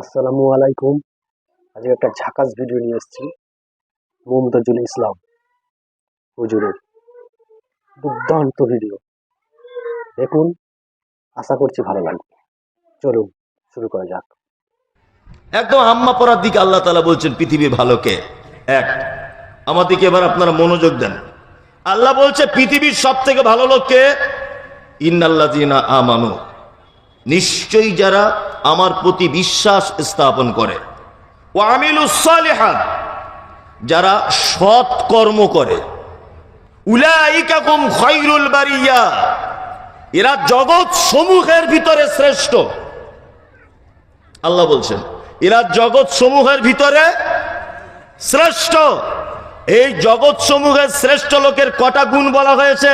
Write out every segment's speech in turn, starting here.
আসসালামু আলাইকুম। আজকে একটা ঝাকাস ভিডিও নিয়ে এসেছি মমতাজুল ইসলাম হুজুরের দুর্দান্ত ভিডিও। দেখুন, আশা করছি ভালো লাগবে। চলুন, শুরু করা যাক। একদম আম্মা পড়ার দিকে আল্লাহ তালা বলছেন, পৃথিবী ভালোকে। এক আমার দিকে এবার আপনারা মনোযোগ দেন। আল্লাহ বলছে, পৃথিবীর সব থেকে ভালো লোককে? ইন্নাল্লাহ আমানু। নিশ্চয়ই যারা আমার প্রতি বিশ্বাস স্থাপন করে। ও আমিলুসালেহাত যারা সৎ কর্ম করে। উলাইকাকুম খৈরুল বারিয়া, এরা জগৎ সমূহের ভিতরে শ্রেষ্ঠ। আল্লাহ বলছেন, এরা জগৎ সমূহের ভিতরে শ্রেষ্ঠ। এই জগৎ সমূহের শ্রেষ্ঠ লোকের কটা গুণ বলা হয়েছে?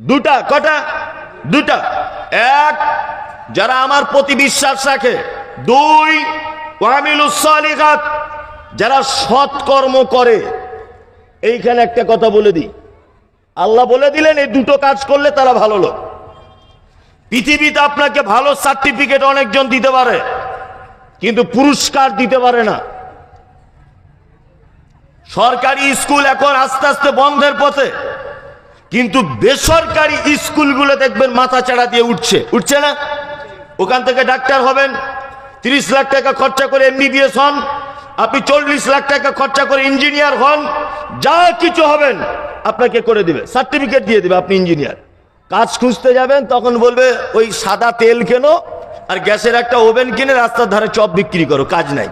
দুটা, কটা? দুটা। এক, যারা আমার প্রতি বিশ্বাস রাখে। দুই ওয়ামিলুসালিগাত যারা সৎকর্ম করে। এইখানে একটা কথা বলে দিই। আল্লাহ বলে দিলেন, এই দুটো কাজ করলে তারা ভালো লোক। পৃথিবীতে আপনাকে ভালো সার্টিফিকেট অনেকজন দিতে পারে, কিন্তু পুরস্কার দিতে পারে না। সরকারি স্কুল এখন আস্তে আস্তে বন্ধের পথে। কিন্তু বেসরকারি স্কুলগুলো দেখবেন মাথা চাড়া দিয়ে উঠছে। উঠছে না? ওখান থেকে ডাক্তার হবেন, তিরিশ লাখ টাকা খরচা করে এমবিবিএস হন, আপনি চল্লিশ লাখ টাকা খরচা করে ইঞ্জিনিয়ার হন, যা কিছু হবেন আপনাকে করে দিবে, সার্টিফিকেট দিয়ে দেবে আপনি ইঞ্জিনিয়ার। কাজ খুঁজতে যাবেন, তখন বলবে, ওই সাদা তেল কেনো আর গ্যাসের একটা ওভেন কিনে রাস্তার ধারে চপ বিক্রি করো, কাজ নাই।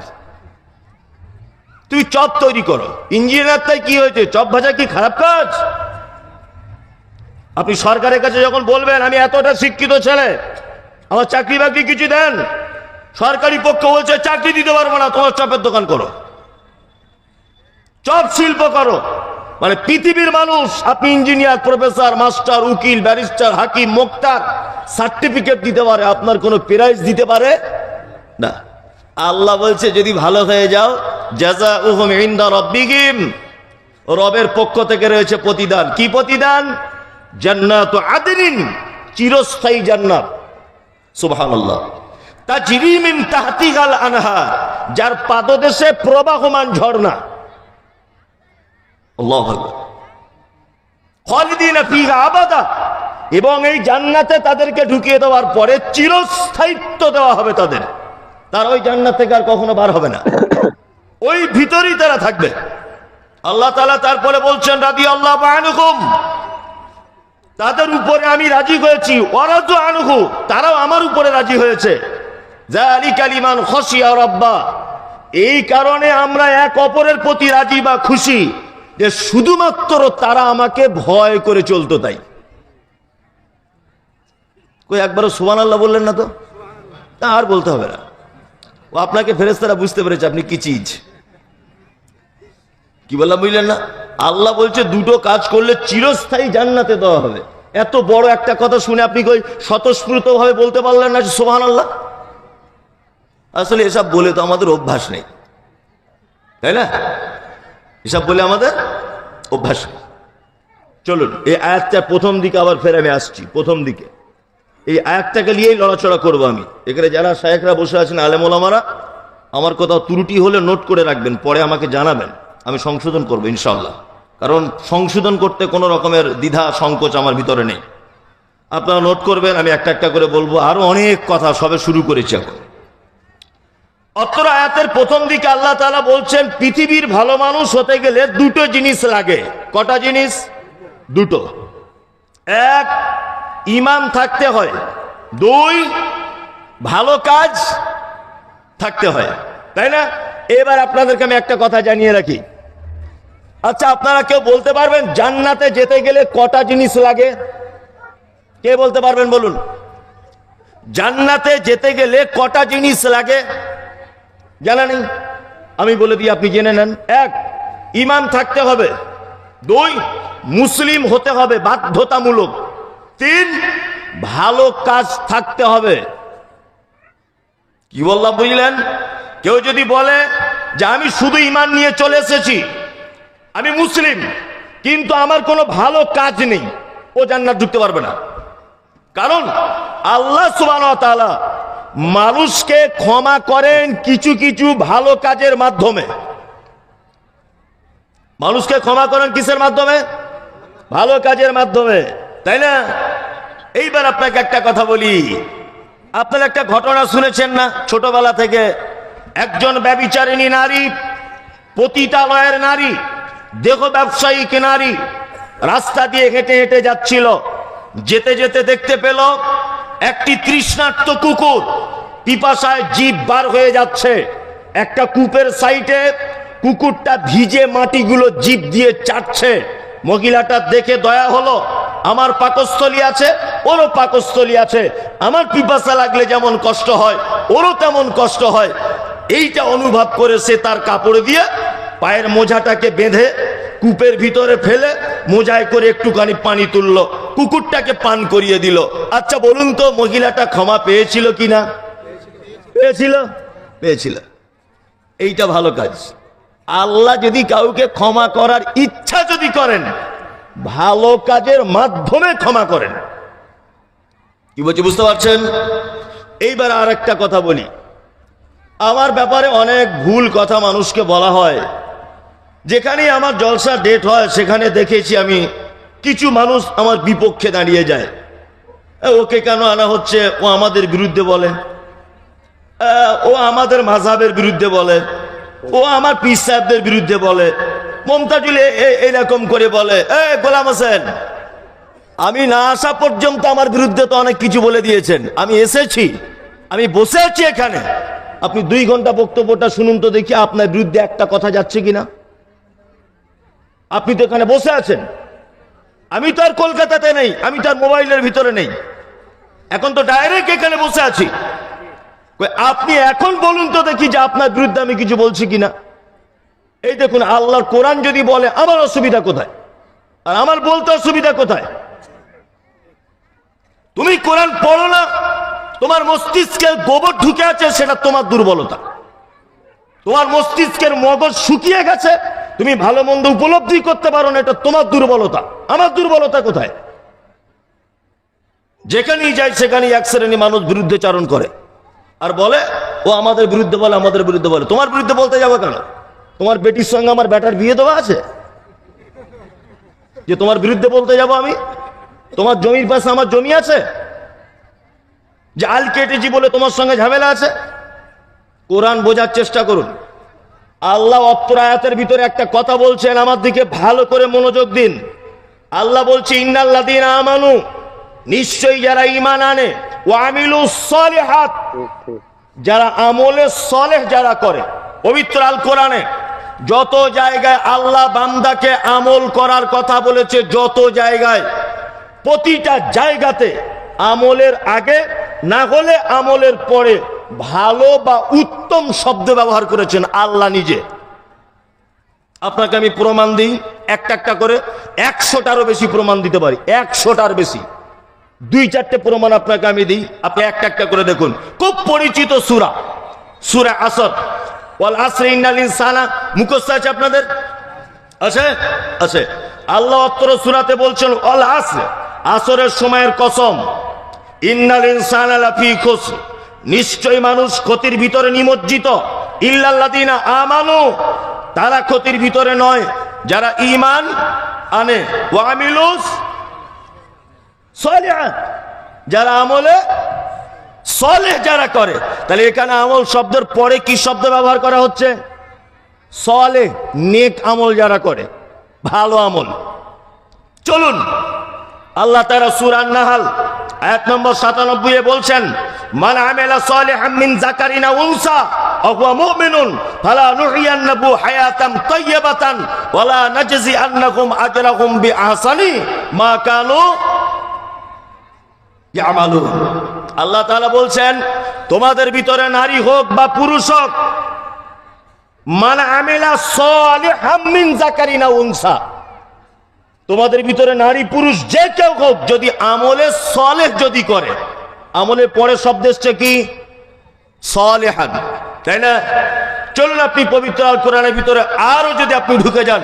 তুই চপ তৈরি করো। ইঞ্জিনিয়ার তাই কি হয়েছে? চপ ভাজা কি খারাপ কাজ? আপনি সরকারের কাছে যখন বলবেন, আমি এতটা শিক্ষিত ছেলে, আমার চাকরি বাকরি কিছু দেন? সরকারি পক্ষ বলছে, চাকরি দিতে পারব না, তোমার চপের দোকান করো। চপ শিল্প করো। মানে পৃথিবীর মানুষ, আপনি ইঞ্জিনিয়ার, প্রফেসর, মাস্টার, উকিল, ব্যারিস্টার, হাকিম, মোক্তার, সার্টিফিকেট দিতে পারে, আপনার কোনো প্রাইজ দিতে পারে? না। আল্লাহ বলছে, যদি ভালো হয়ে যাও জাজা উহুম ইন্দা রব্বিহিম। রবের পক্ষ থেকে রয়েছে প্রতিদান। কি প্রতিদান? জান্নাত আদিন চিরস্থায়ী জান্নাত। সুবহানাল্লাহ। তা জিরিমিন তাহতিগাল আনহা যার পাদদেশে প্রবাহমান ঝর্ণা। আবাদা। এবং এই জান্নাতে তাদেরকে ঢুকিয়ে দেওয়ার পরে চিরস্থায়িত্ব দেওয়া হবে তাদের। তার ওই জান্নাত থেকে আর কখনো বার হবে না। ওই ভিতরেই তারা থাকবে। আল্লাহ তালা তারপরে বলছেন রাদি আল্লাহ তাদের উপরে আমি রাজি হয়েছি। ওরাজ আনুহু, তারাও আমার উপরে রাজি হয়েছে। এই কারণে আমরা এক অপরের প্রতি রাজি বা খুশি যে শুধুমাত্র তারা আমাকে ভয় করে চলতো তাই। কই, একবারও সুবান আল্লাহ বললেন না তো? তা আর বলতে হবে না। ও আপনাকে ফেরেস্তারা বুঝতে পেরেছে আপনি কি চিজ। কি বললাম বুঝলেন না? আল্লাহ বলছে দুটো কাজ করলে চিরস্থায়ী জান্নাতে দেওয়া হবে। এত বড় একটা কথা শুনে আপনি কই স্বতঃস্ফূর্ত ভাবে বলতে পারলেন না সোহান আল্লাহ আসলে এসব বলে তো আমাদের অভ্যাস নেই। তাই না? এসব বলে আমাদের অভ্যাস নেই। চলুন, এই আয়াতটার প্রথম দিকে আবার ফের আমি আসছি, প্রথম দিকে। এই আয়াতটাকে নিয়েই লড়াচড়া করব আমি। এখানে যারা শায়েকরা বসে আছেন, আলেমোলামারা, আমার কোথাও ত্রুটি হলে নোট করে রাখবেন, পরে আমাকে জানাবেন। আমি সংশোধন করব ইনশাল্লাহ কারণ সংশোধন করতে কোনো রকমের দ্বিধা, সংকোচ আমার ভিতরে নেই। আপনারা নোট করবেন, আমি একটা একটা করে বলব। আরও অনেক কথা সবে শুরু করেছি এখন। অত্র আয়াতের প্রথম দিকে আল্লাহ তালা বলছেন, পৃথিবীর ভালো মানুষ হতে গেলে দুটো জিনিস লাগে। কটা জিনিস? দুটো। এক ইমান থাকতে হয়। দুই, ভালো কাজ থাকতে হয়। তাই না? এবার আপনাদেরকে আমি একটা কথা জানিয়ে রাখি। আচ্ছা আপনারা কেউ বলতে পারবেন জান্নাতে যেতে গেলে কটা জিনিস লাগে? কে বলতে পারবেন বলুন? জান্নাতে যেতে গেলে কটা জিনিস লাগে? জানা নেই? আমি বলে দিই, আপনি জেনে নেন। এক, ইমান থাকতে হবে। দুই, মুসলিম হতে হবে বাধ্যতামূলক। তিন, ভালো কাজ থাকতে হবে। কি বললাম, বুঝলেন? কেউ যদি বলে যে আমি শুধু ইমান নিয়ে চলে এসেছি আমি মুসলিম, কিন্তু আমার কোনো ভালো কাজ নেই। ও জান্নাত ঢুকতে পারবে না। কারণ আল্লাহ সুবান মানুষকে ক্ষমা করেন কিছু কিছু ভালো কাজের মাধ্যমে। মানুষকে ক্ষমা করেন কিসের মাধ্যমে? ভালো কাজের মাধ্যমে। তাই না? এইবার আপনাকে একটা কথা বলি। আপনার একটা ঘটনা শুনেছেন না? ছোটবেলা থেকে একজন ব্যবিচারিণী নারী, পতিতালয়ের নারী দেহ ব্যবসায়ী নারী? রাস্তা দিয়ে হেঁটে হেঁটে যাচ্ছিল। যেতে যেতে দেখতে পেল একটি তৃষ্ণার্ত কুকুর পিপাসায় জীব বার হয়ে যাচ্ছে। একটা কূপের সাইটে কুকুরটা ভিজে মাটিগুলো জীব দিয়ে চাটছে। মহিলাটা দেখে দয়া হলো, আমার পাকস্থলী আছে, ওরও পাকস্থলী আছে। আমার পিপাসা লাগলে যেমন কষ্ট হয়, ওরও তেমন কষ্ট হয়। এইটা অনুভব করে সে তার কাপড় দিয়ে পায়ের মোজাটাকে বেঁধে কূপের ভিতরে ফেলে মোজায় করে একটুখানি পানি তুললো, কুকুরটাকে পান করিয়ে দিল। আচ্ছা বলুন তো, মহিলাটা ক্ষমা পেয়েছিল কিনা? পেয়েছিল? পেয়েছিল। এইটা ভালো কাজ। আল্লাহ যদি কাউকে ক্ষমা করার ইচ্ছা যদি করেন, ভালো কাজের মাধ্যমে ক্ষমা করেন। কি বলছি, বুঝতে পারছেন? এইবার আর একটা কথা বলি। আমার ব্যাপারে অনেক ভুল কথা মানুষকে বলা হয়। যেখানেই আমার জলসা ডেট হয়, সেখানে দেখেছি আমি কিছু মানুষ আমার বিপক্ষে দাঁড়িয়ে যায়। ওকে কেন আনা হচ্ছে? ও আমাদের বিরুদ্ধে বলে। ও আমাদের মাঝাবের বিরুদ্ধে বলে। ও আমার পীর সাহেবদের বিরুদ্ধে বলে। মমতাজুল এরকম করে বলে। গোলাম হোসেন, আমি না আসা পর্যন্ত আমার বিরুদ্ধে তো অনেক কিছু বলে দিয়েছেন। আমি এসেছি, আমি বসে আছি এখানে। আপনি দুই ঘণ্টা বক্তব্যটা শুনুন তো দেখি আপনার বিরুদ্ধে একটা কথা যাচ্ছে কিনা। আপনি তো এখানে বসে আছেন। আমি তো আর কলকাতাতে নেই, আমি তো আর মোবাইলের ভিতরে নেই। এখন তো ডাইরেক্ট এখানে বসে আছি। আপনি এখন বলুন তো দেখি যে আপনার বিরুদ্ধে আমি কিছু বলছি কিনা। এই দেখুন, আল্লাহর কোরআন যদি বলে, আমার অসুবিধা কোথায়? আর আমার বলতে অসুবিধা কোথায়? তুমি কোরআন পড়ো না, তোমার মস্তিষ্কের গোবর ঢুকে আছে, সেটা তোমার দুর্বলতা। তোমার মস্তিষ্কের মগজ শুকিয়ে গেছে তুমি ভালো মন্দ উপলব্ধি করতে পারো না, এটা তোমার দুর্বলতা। আমার দুর্বলতা কোথায়? যেখানেই যাই সেখানেই এক শ্রেণি মানুষ বিরুদ্ধে চারণ করে। আর বলে, ও আমাদের বিরুদ্ধে বলে, আমাদের বিরুদ্ধে বলে। তোমার বিরুদ্ধে বলতে যাব কেন? তোমার বেটির সঙ্গে আমার বেটার বিয়ে দেওয়া আছে? যে তোমার বিরুদ্ধে বলতে যাব আমি? তোমার জমির পাশে আমার জমি আছে? যে আল কেটেছি বলে তোমার সঙ্গে ঝামেলা আছে? কোরআন বোঝার চেষ্টা করুন। আল্লাহ অত্তর আয়াতের ভিতরে একটা কথা বলছেন, আমার দিকে ভালো করে মনোযোগ দিন। আল্লাহ বলছে ইন্নাল্লা দিন আমানু। নিশ্চয়ই যারা ইমান আনে ও আমিলু সলিহাত। যারা আমলে সলেহ যারা করে, পবিত্র আল কোরআনে যত জায়গায় আল্লাহ বান্দাকে আমল করার কথা বলেছে, যত জায়গায়, প্রতিটা জায়গাতে আমলের আগে, না হলে আমলের পরে ভালো বা উত্তম শব্দ ব্যবহার করেছেন আল্লাহ নিজে। আপনাকে আমি প্রমাণ দিই, একটা একটা করে একশোটারও বেশি প্রমাণ দিতে পারি, একশোটার বেশি। দুই চারটে প্রমাণ আপনাকে আমি দিই, আপনি একটা একটা করে দেখুন। খুব পরিচিত সুরা সুরা আসর। ওয়াল আসরে ইন্নাল ইনসানা, মুখস্থ আছে আপনাদের? আছে? আছে। আল্লাহ অত্তর সুরাতে বলছেন অল আসর, আসরের সময়ের কসম। ইন্নাল ইনসানা লাফি খুসর। নিশ্চয় মানুষ ক্ষতির ভিতরে নিমজ্জিত। ইল্লাল্লাদিনা আমানু, তারা ক্ষতির ভিতরে নয়, যারা ইমান আনে। ওয়ামিলুস যারা আমলে সলেহ যারা করে। তাহলে এখানে আমল শব্দের পরে কি শব্দ ব্যবহার করা হচ্ছে? সলে নেক আমল যারা করে, ভালো আমল। চলুন, আল্লাহ তারা সুরান নাহাল আয়াত নম্বর সাতানব্বই বলছেন, মান আমেলা সালিহাম মিন জাকারিনা উনসা অহুয়া মুমিনুন, ফালা নুহিয়ান্নাহু হায়াতাম তাইয়্যিবাতান, ওয়ালা নাজজি আন্নাকুম আজরাহুম বিআহসানি মা কানু ইয়ামালুন। আল্লাহ তাআলা বলছেন, তোমাদের ভিতরে নারী হোক বা পুরুষ হোক, মান আমেলা সালিহাম মিন জাকারিনা উনসা তোমাদের ভিতরে নারী, পুরুষ, যে কেউ হোক, যদি আমলে সলেহ যদি করে, আমলে পরে শব্দ এসছে কি? সলেহান। তাই না? চলুন আপনি পবিত্র আল কোরআনের ভিতরে আরও যদি আপনি ঢুকে যান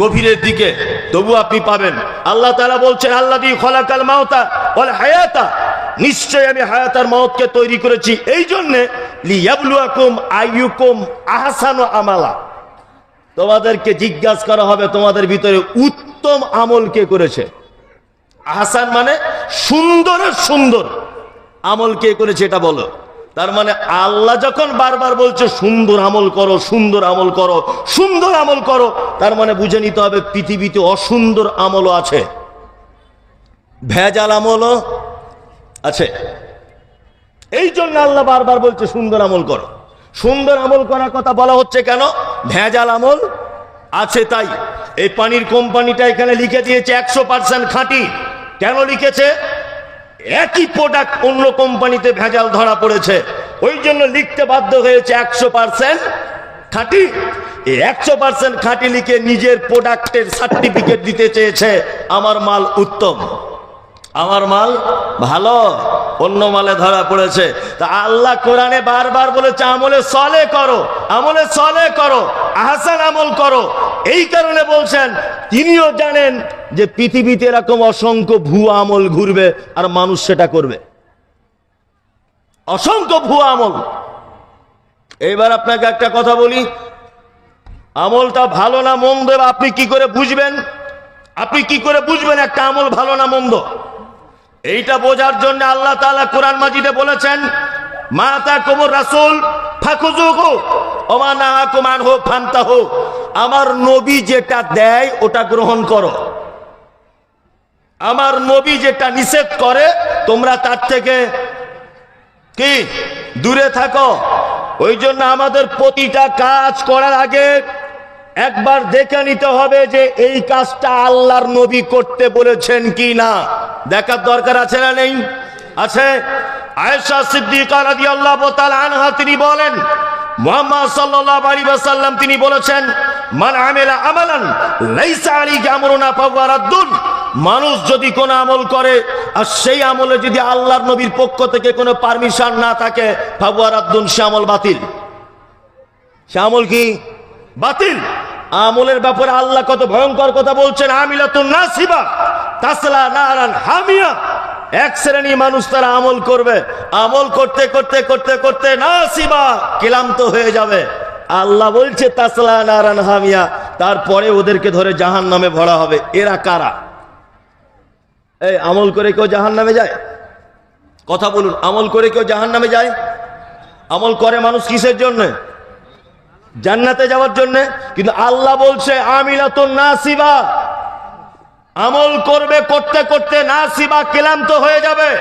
গভীরের দিকে, তবু আপনি পাবেন। আল্লাহ তালা বলছেন আল্লাহ দি খলাকাল মাওতা বলে হায়াতা। নিশ্চয় আমি হায়াত আর মওতকে তৈরি করেছি। এই জন্যে আহসানু আমালা। তোমাদেরকে জিজ্ঞাসা করা হবে তোমাদের ভিতরে উত্তম আমল কে করেছে? আহসান মানে সুন্দরের সুন্দর। আমল কে করেছে এটা বলো। তার মানে আল্লাহ যখন বারবার বলছে, সুন্দর আমল করো, সুন্দর আমল করো, সুন্দর আমল করো, তার মানে বুঝে নিতে হবে পৃথিবীতে অসুন্দর আমলও আছে। ভেজাল আমলও আছে। এই জন্য আল্লাহ বারবার বলছে, সুন্দর আমল করো। সুন্দর আমল করার কথা বলা হচ্ছে কেন? ভেজাল আমল আছে তাই। এই পানির কোম্পানিটা এখানে লিখে দিয়েছে একশো পার্সেন্ট খাঁটি। কেন লিখেছে? একই প্রোডাক্ট অন্য কোম্পানিতে ভেজাল ধরা পড়েছে। ওই জন্য লিখতে বাধ্য হয়েছে একশো পার্সেন্ট খাঁটি। এই একশো পার্সেন্ট খাঁটি লিখে নিজের প্রোডাক্টের সার্টিফিকেট দিতে চেয়েছে আমার মাল উত্তম। আমার মাল ভালো, অন্য মালে ধরা পড়েছে। তা আল্লাহ কোরআনে বারবার বলেছে, আমলে সলে করো, আমলে সলে করো, আহসান আমল করো। এই কারণে বলছেন, তিনিও জানেন যে পৃথিবীতে এরকম অসংখ্য ভুয়া আমল ঘুরবে আর মানুষ সেটা করবে। অসংখ্য ভুয়া আমল। এইবার আপনাকে একটা কথা বলি, আমলটা ভালো না মন্দ, আপনি কি করে বুঝবেন? আপনি কি করে বুঝবেন একটা আমল ভালো না মন্দ? এইটা বোঝার জন্য আল্লাহ তাআলা কোরআন মাজিদে বলেছেন মাতা কোমর রাসুল নাহাকুম আনহু, ফান্তাহু। আমার নবী যেটা দেয়, ওটা গ্রহণ করো। আমার নবী যেটা নিষেধ করে, তোমরা তার থেকে কি দূরে থাকো। ওই জন্য আমাদের প্রতিটা কাজ করার আগে একবার দেখে নিতে হবে যে এই কাজটা আল্লাহর নবী করতে বলেছেন কি না দেখার দরকার আছে না নেই? আছে? আয়েশা সিদ্দিকা রাদিয়াল্লাহু তাআলা আনহা, তিনি বলেন, মুহাম্মদ সাল্লাল্লাহু আলাইহি ওয়াসাল্লাম তিনি বলেছেন, মান আমিলা আমালান, লাইসা আলাইহি আমরুনা ফাহুয়া রাদ্দুন। মানুষ যদি কোন আমল করে, আর সেই আমলে যদি আল্লাহর নবীর পক্ষ থেকে কোনো পারমিশন না থাকে, ফাহুয়া রাদ্দুন, সে আমল বাতিল। সে আমল কি? বাতিল। আমলের ব্যাপারে আল্লাহ কত ভয়ঙ্কর কথা বলছেন আমিলাতুন নাসিবা, তাসলা নারান হামিয়া। এক শ্রেণি মানুষ তারা আমল করবে, আমল করতে করতে করতে করতে নাসিবা, ক্লান্ত হয়ে যাবে। আল্লাহ বলছে, তাসলা নারান হামিয়া, তারপরে ওদেরকে ধরে জাহান নামে ভরা হবে। এরা কারা? এই, আমল করে কেউ জাহান নামে যায়? কথা বলুন, আমল করে কেউ জাহান নামে যায়? আমল করে মানুষ কিসের জন্যে? জান্নাতে যাওয়ার জন্য, কিন্তু আল্লাহ বলছে, আমিলাতুন নাসিবা। আমল করবে, করতে করতে নাসিবা, ক্লান্ত হয়ে যাবে।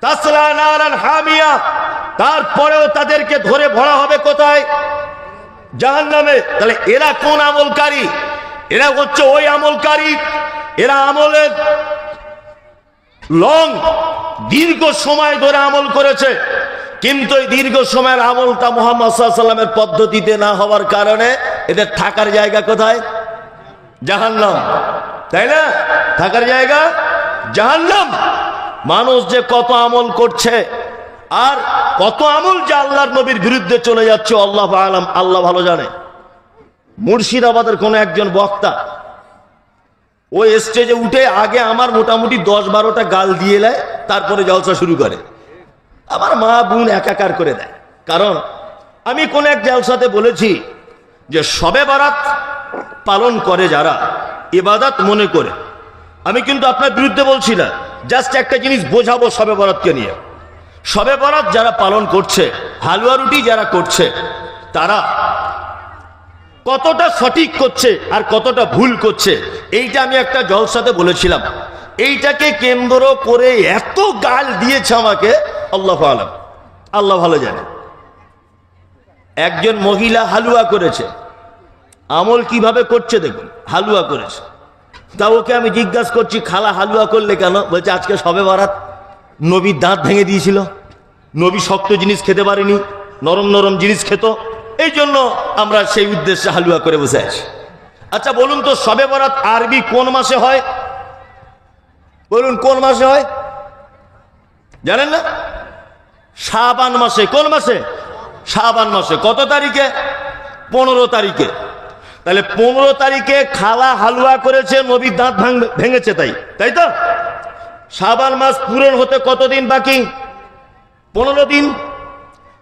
তাসলা নারান হামিয়া। তারপরেও তাদেরকে ধরে ভরা হবে কোথায়? জাহান্নামে। তাহলে এরা কোন আমলকারী? এরা হচ্ছে ওই আমলকারী। এরা আমলের লং দীর্ঘ সময় ধরে আমল করেছে। কিন্তু এই দীর্ঘ সময়ের আমলটা মোহাম্মদ সাল্লামের পদ্ধতিতে না হওয়ার কারণে এদের থাকার জায়গা কোথায়? জাহান্নাম। তাই না? থাকার জায়গা? জাহান্নাম। মানুষ যে কত আমল করছে আর কত আমল যে আল্লাহর নবীর বিরুদ্ধে চলে যাচ্ছে, আল্লাহ আলাম, আল্লাহ ভালো জানে। মুর্শিদাবাদের কোন একজন বক্তা ওই স্টেজে উঠে আগে আমার মোটামুটি দশ বারোটা গাল দিয়ে নেয়, তারপরে জলসা শুরু করে। আমার মা বোন একাকার করে দেয়। কারণ আমি কোন এক জলসাতে বলেছি যে সবে বারাত পালন করে যারা, ইবাদাত মনে করে। আমি কিন্তু আপনার বিরুদ্ধে বলছি না জাস্ট একটা জিনিস বোঝাবো সবে বরাতকে নিয়ে। সবে বরাত যারা পালন করছে, হালুয়া রুটি যারা করছে, তারা কতটা সঠিক করছে আর কতটা ভুল করছে, এইটা আমি একটা জলসাতে বলেছিলাম। এইটাকে কেন্দ্র করে এত গাল দিয়েছে আমাকে আল্লাহ আলম। আল্লাহ ভালো জানে। একজন মহিলা হালুয়া করেছে। আমল কীভাবে করছে দেখুন, হালুয়া করেছে। তা ওকে আমি জিজ্ঞাসা করছি, খালা, হালুয়া করলে কেন? বলছে, আজকে সবে বারাত। নবীর দাঁত ভেঙে দিয়েছিল। নবী শক্ত জিনিস খেতে পারেনি, নরম নরম জিনিস খেত। এই জন্য আমরা সেই উদ্দেশ্যে হালুয়া করে বসে আছি। আচ্ছা বলুন তো, সবে বরাত আরবি কোন মাসে হয়? বলুন, কোন মাসে হয়? জানেন না? শাবান মাসে, কোন মাসে? শাবান মাসে। কত তারিখে? পনেরো তারিখে। তাহলে পনেরো তারিখে খালা হালুয়া করেছে, নবীর দাঁত ভাঙ- ভেঙেছে তাই। তাই তো? সাবান মাস পূরণ হতে কতদিন বাকি? পনেরো দিন।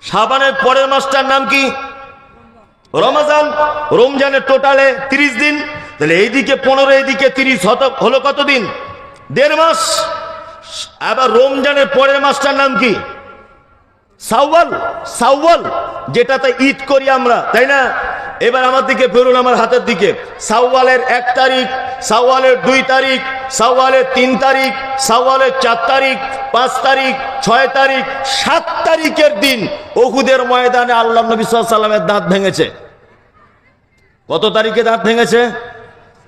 সাবানের পরের মাসটার নাম কি? রমজান। রমজানের টোটালে তিরিশ দিন। তাহলে এইদিকে পনেরো, এইদিকে তিরিশ। হত, হলো কতদিন দেড় মাস। আবার রমজানের পরের মাসটার নাম কি? সাউওয়াল সাউওয়াল যেটাতে ঈদ করি আমরা, তাই না? এবার আমার দিকে ফেরুন আমার হাতের দিকে। সাউওয়ালের এক তারিখ সাউওয়ালের দুই তারিখ সাউওয়ালের তিন তারিখ সাউওয়ালের চার তারিখ, পাঁচ তারিখ, ছয় তারিখ, সাত তারিখের দিন ওহুদের ময়দানে আল্লাহ নবী সাল্লামের দাঁত ভেঙেছে। কত তারিখে দাঁত ভেঙেছে?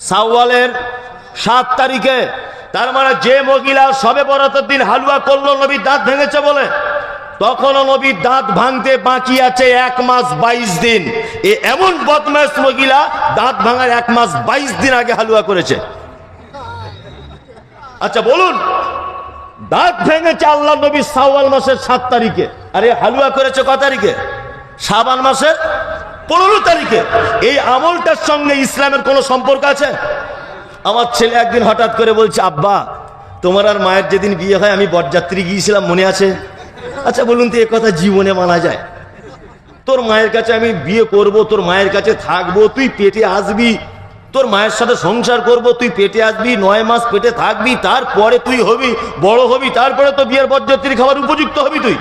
সাউওয়ালের সাত তারিখে। তার মানে যে মহিলা সবে বরাতের দিন হালুয়া করল নবীর দাঁত ভেঙেছে বলে। তখনও নবীর দাঁত ভাঙতে বাকি আছে এক মাস বাইশ দিন। এ এমন বদমাস মহিলা দাঁত ভাঙার এক মাস বাইশ দিন আগে হালুয়া করেছে। আচ্ছা বলুন, দাঁত ভেঙেছে আল্লাহ নবী সাওয়াল মাসের সাত তারিখে। আরে, হালুয়া করেছে ক তারিখে? সাবান মাসের পনেরো তারিখে। এই আমলটার সঙ্গে ইসলামের কোনো সম্পর্ক আছে? আমার ছেলে একদিন হঠাৎ করে বলছে, আব্বা, তোমার আর মায়ের যেদিন বিয়ে হয়, আমি বরযাত্রী গিয়েছিলাম, মনে আছে? আচ্ছা বলুন তো, এ কথা জীবনে মানা যায়? তোর মায়ের কাছে আমি বিয়ে করব, তোর মায়ের কাছে থাকব, তুই পেটে আসবি, তোর মায়ের সাথে সংসার করব, তুই পেটে আসবি, নয় মাস পেটে থাকবি, তারপরে তুই হবি, বড় হবি, তারপরে তো বিয়ের বরযাত্রী খাবার উপযুক্ত হবি তুই।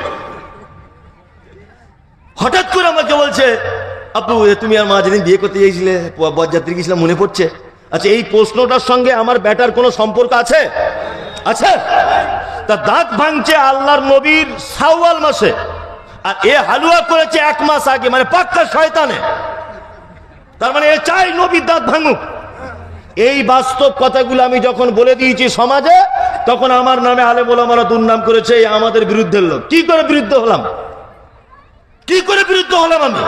হঠাৎ করে আমাকে বলছে, আপু তুমি আর মা যেদিন বিয়ে করতে ব- বরযাত্রী গিয়েছিলাম মনে পড়ছে? আচ্ছা এই প্রশ্নটার সঙ্গে আমার ব্যাটার কোনো সম্পর্ক আছে? আছে? তা দাঁত ভাঙছে আল্লাহর নবীর সাওয়াল মাসে। আর এ হালুয়া করেছে এক মাস আগে মানে পাক্কা শয়তানে। তার মানে এ চাই নবীর দাঁত ভাঙুক। এই বাস্তব কথাগুলো আমি যখন বলে দিয়েছি সমাজে, তখন আমার নামে আলে বলে আমরা দুর্নাম করেছে আমাদের বিরুদ্ধের লোক। কি করে বিরুদ্ধ হলাম? কি করে বিরুদ্ধ হলাম আমি?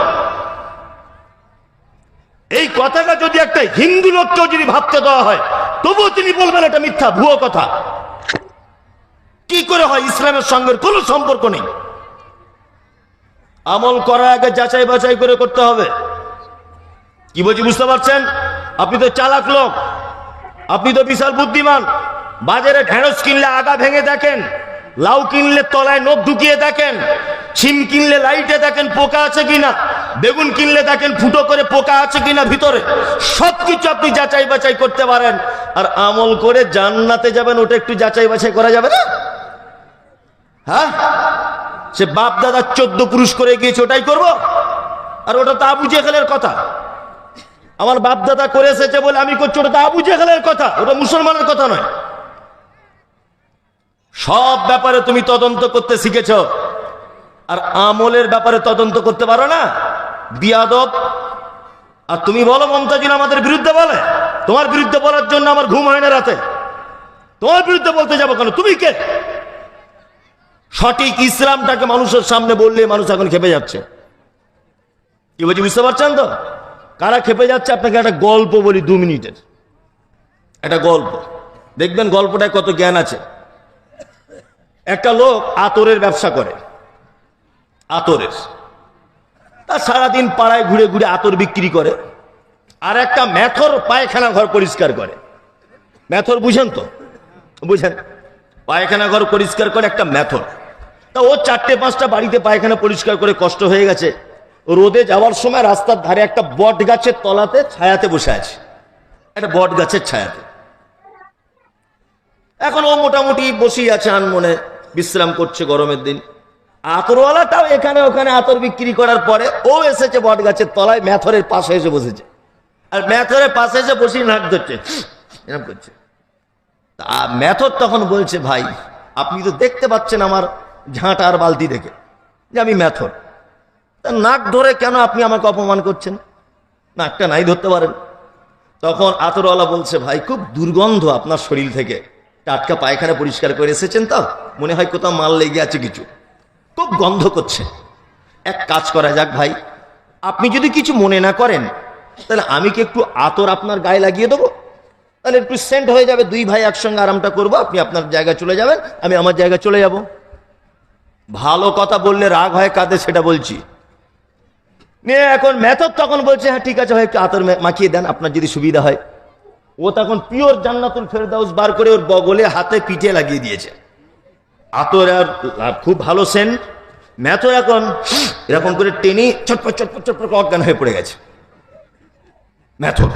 এই কথাটা যদি একটা হিন্দু লোককেও যদি ভাবতে দেওয়া হয়, তবুও তিনি বলবেন এটা মিথ্যা, ভুয়ো কথা। কি করে হয় ইসলামের সঙ্গে কোনো সম্পর্ক নেই। আমল করার আগে যাচাই বাছাই করে করতে হবে। কি বলছি, বুঝতে পারছেন? আপনি তো চালাক লোক। আপনি তো বিশাল বুদ্ধিমান। বাজারে ঢেঁড়স কিনলে আগা ভেঙে দেখেন, লাউ কিনলে তলায় নখ ঢুকিয়ে দেখেন, ছিম কিনলে লাইটে দেখেন পোকা আছে কিনা, বেগুন কিনলে দেখেন ফুটো করে পোকা আছে কিনা ভিতরে। সবকিছু আপনি যাচাই বাছাই করতে পারেন। আর আমল করে জান্নাতে যাবেন, ওটা একটু যাচাই বাছাই করা যাবে না? হ্যাঁ? সে বাপ দাদা চোদ্দ পুরুষ করে গিয়েছে, ওটাই করব? আর ওটা তা আবু খেলের কথা। আমার বাপ দাদা করে এসেছে বলে আমি করছি, ওটা তা আবু খেলের কথা, ওটা মুসলমানের কথা নয়। সব ব্যাপারে তুমি তদন্ত করতে শিখেছ। আর আমলের ব্যাপারে তদন্ত করতে পারো না? বিয়াদব। আর তুমি বলো, মমতাজুল আমাদের বিরুদ্ধে বলে? তোমার বিরুদ্ধে বলার জন্য আমার ঘুম হয় না রাতে। তোমার বিরুদ্ধে বলতে যাব কেন? তুমি কে? সঠিক ইসলামটাকে মানুষের সামনে বললে মানুষ এখন খেপে যাচ্ছে। কি বলছি, বুঝতে পারছেন তো? কারা খেপে যাচ্ছে? আপনাকে একটা গল্প বলি দু মিনিটের। একটা গল্প। দেখবেন গল্পটায় কত জ্ঞান আছে। একটা লোক আতরের ব্যবসা করে। আতরের। তা সারাদিন পাড়ায় ঘুরে ঘুরে আতর বিক্রি করে। আর একটা ম্যাথর পায়খানা ঘর পরিষ্কার করে। ম্যাথর বুঝেন তো? বুঝেন? পায়খানা ঘর পরিষ্কার করে একটা ম্যাথর তা ও চারটে পাঁচটা বাড়িতে পায়খানা পরিষ্কার করে কষ্ট হয়ে গেছে। রোদে যাওয়ার সময় রাস্তার ধারে একটা বট গাছের তলাতে ছায়াতে বসে আছে। একটা বট গাছের ছায়াতে। এখন ও মোটামুটি বসেই আছে আনমনে, বিশ্রাম করছে গরমের দিন। আতরওয়ালাটাও এখানে ওখানে আতর বিক্রি করার পরে ও এসেছে বট গাছের তলায়, ম্যাথরের পাশে এসে বসেছে। আর ম্যাথরের পাশে এসে বসেই নাক ধরছে। এরকম করছে। তা ম্যাথর তখন বলছে, ভাই, আপনি তো দেখতে পাচ্ছেন আমার ঝাঁটা আর বালতি দেখে যে আমি ম্যাথর। তা নাক ধরে কেন আপনি আমাকে অপমান করছেন? নাকটা নাই ধরতে পারেন। তখন আতরওয়ালা বলছে, ভাই, খুব দুর্গন্ধ আপনার শরীর থেকে। টাটকা পায়খানা পরিষ্কার করে এসেছেন তো? মনে হয় কোথাও মাল লেগে আছে কিছু। খুব গন্ধ করছে। এক কাজ করা যাক ভাই, আপনি যদি কিছু মনে না করেন, তাহলে আমি কি একটু আতর আপনার গায়ে লাগিয়ে দেবো? তাহলে একটু সেন্ট হয়ে যাবে। দুই ভাই একসঙ্গে আরামটা করব। আপনি আপনার জায়গা চলে যাবেন, আমি আমার জায়গা চলে যাব। ভালো কথা বললে রাগ হয়, কাঁদে, সেটা বলছি। নিয়ে এখন মেথড তখন বলছে হ্যাঁ ঠিক আছে, ভাই, একটু আতর মাখিয়ে দেন, আপনার যদি সুবিধা হয়। ও তখন পিওর জান্নাতুল ফেরদাউস বার করে ওর বগলে, হাতে পিঠে লাগিয়ে দিয়েছে। আতর আর খুব ভালো সেন্ট ম্যাথও এখন, এরকম করে টেনে চটপট চটপট চটপট অজ্ঞান হয়ে পড়ে গেছে। ম্যাথর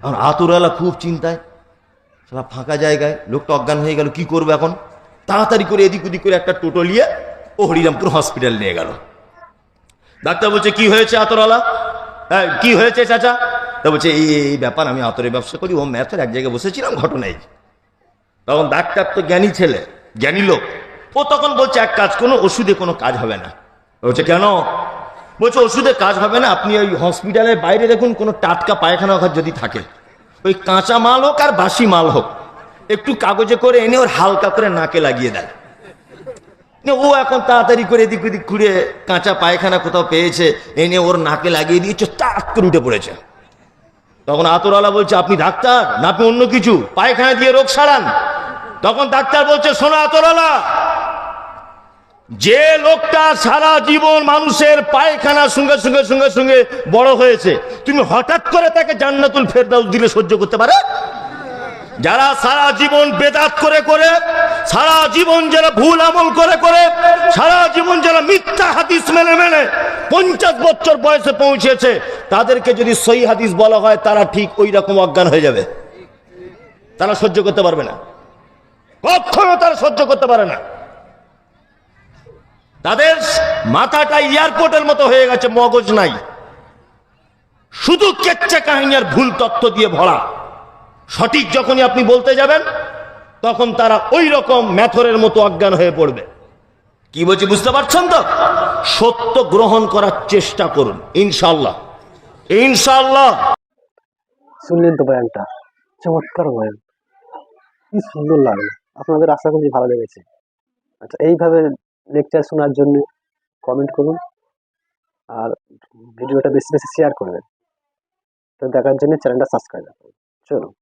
এখন আতরওয়ালা খুব চিন্তায়। সারা ফাঁকা জায়গায়, লোকটা অজ্ঞান হয়ে গেল, কি করবে এখন? তাড়াতাড়ি করে এদিক ওদিক করে একটা টোটো নিয়ে ও হরিরামপুর হসপিটাল নিয়ে গেল। ডাক্তার বলছে, কি হয়েছে আতরওয়ালা? হ্যাঁ কি হয়েছে চাচা? তা বলছে, এই, এই- ব্যাপার, আমি আতরের ব্যবসা করি, ও ম্যাথের এক জায়গায় বসেছিলাম ঘটনায়। তখন ডাক্তার তো জ্ঞানী ছেলে, জ্ঞানী লোক। ও তখন বলছে, এক কাজ কোনো ওষুধে কোনো কাজ হবে না। বলছে, কেন? বলছে, ওষুধে কাজ হবে না, আপনি ওই হসপিটালের বাইরে দেখুন, কোনো টাটকা পায়খানা ঘর যদি থাকে। ওই কাঁচা মাল হোক আর বাসি মাল হোক, একটু কাগজে করে এনে ওর হালকা করে নাকে লাগিয়ে দেয় ও এখন তাড়াতাড়ি করে এদিক ওদিক ঘুরে কাঁচা পায়খানা কোথাও পেয়েছে এনে ওর নাকে লাগিয়ে দিয়েছে তাক করে উঠে পড়েছে। তখন আতরওয়ালা বলছে, আপনি ডাক্তার? না, আপনি অন্য কিছু? পায়খানা দিয়ে রোগ সারান? তখন ডাক্তার বলছে, শোনো আতরওয়ালা, যে লোকটা সারা জীবন মানুষের পায়খানা সঙ্গে সঙ্গে সঙ্গে সঙ্গে বড় হয়েছে, তুমি হঠাৎ করে তাকে জান্নাতুল ফেরদাউস দিলে সহ্য করতে পারে? যারা সারা জীবন বেদাত করে করে, সারা জীবন যারা ভুল আমল করে করে, সারা জীবন যারা মিথ্যা হাদিস মেনে মেনে পঞ্চাশ বছর বয়সে পৌঁছেছে, তাদেরকে যদি সই হাদিস বলা হয়, তারা ঠিক ওই রকম অজ্ঞান হয়ে যাবে। তারা সহ্য করতে পারবে না। কখনো তারা সহ্য করতে পারে না। তাদের মাথাটা এয়ারপোর্টের মতো হয়ে গেছে, মগজ নাই। শুধু কেচ্চা কাহিনী আর ভুল তত্ত্ব দিয়ে ভরা। সঠিক যখনই আপনি বলতে যাবেন, তখন তারা ওই রকম ম্যাথরের মতো অজ্ঞান হয়ে পড়বে। কি বলছি বুঝতে পারছেন তো? সত্য গ্রহণ করার চেষ্টা করুন ইনশাল্লাহ ইনশাল্লাহ শুনলেন তো বয়ানটা? চমৎকার বয়ান। কি সুন্দর লাগল। আপনাদের আশা করি ভালো লেগেছে। আচ্ছা এইভাবে লেকচার শোনার জন্য কমেন্ট করুন আর ভিডিওটা বেশি বেশি শেয়ার করবেন। তো দেখার জন্য চ্যানেলটা সাবস্ক্রাইব করুন। চলুন।